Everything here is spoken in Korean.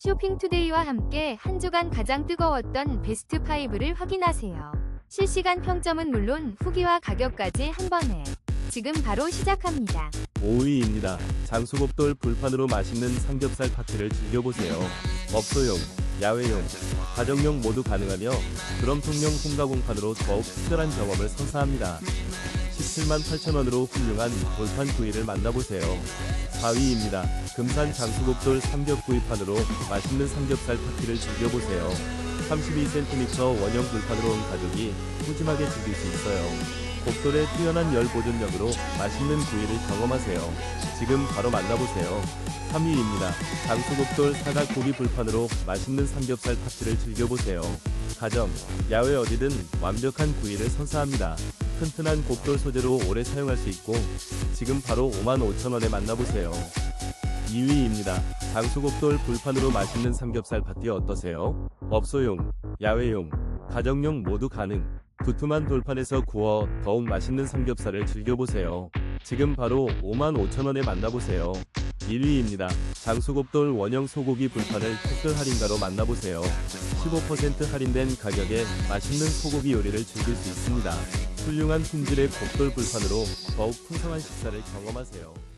쇼핑투데이와 함께 한 주간 가장 뜨거웠던 베스트 5를 확인하세요. 실시간 평점은 물론 후기와 가격까지 한 번에 지금 바로 시작합니다. 5위입니다. 장수곱돌 불판으로 맛있는 삼겹살 파티를 즐겨보세요. 업소용, 야외용, 가정용 모두 가능하며 드럼통용 홈가공판으로 더욱 특별한 경험을 선사합니다. 17만 8천원으로 훌륭한 돌판 구이를 만나보세요. 4위입니다. 금산 장수곱돌 삼겹 구이판으로 맛있는 삼겹살 파티를 즐겨보세요. 32cm 원형 불판으로 온 가족이 푸짐하게 즐길 수 있어요. 곱돌의 뛰어난 열 보존력으로 맛있는 구이를 경험하세요. 지금 바로 만나보세요. 3위입니다. 장수곱돌 사각 고기 불판으로 맛있는 삼겹살 파티를 즐겨보세요. 가정, 야외 어디든 완벽한 구이를 선사합니다. 튼튼한 곱돌 소재로 오래 사용할 수 있고 지금 바로 55,000원에 만나보세요. 2위입니다. 장수곱돌 불판으로 맛있는 삼겹살 파티 어떠세요? 업소용, 야외용, 가정용 모두 가능. 두툼한 돌판에서 구워 더욱 맛있는 삼겹살을 즐겨보세요. 지금 바로 55,000원에 만나보세요. 1위입니다. 장수곱돌 원형 소고기 불판을 특별 할인가로 만나보세요. 15% 할인된 가격에 맛있는 소고기 요리를 즐길 수 있습니다. 훌륭한 품질의 곱돌 불판으로 더욱 풍성한 식사를 경험하세요.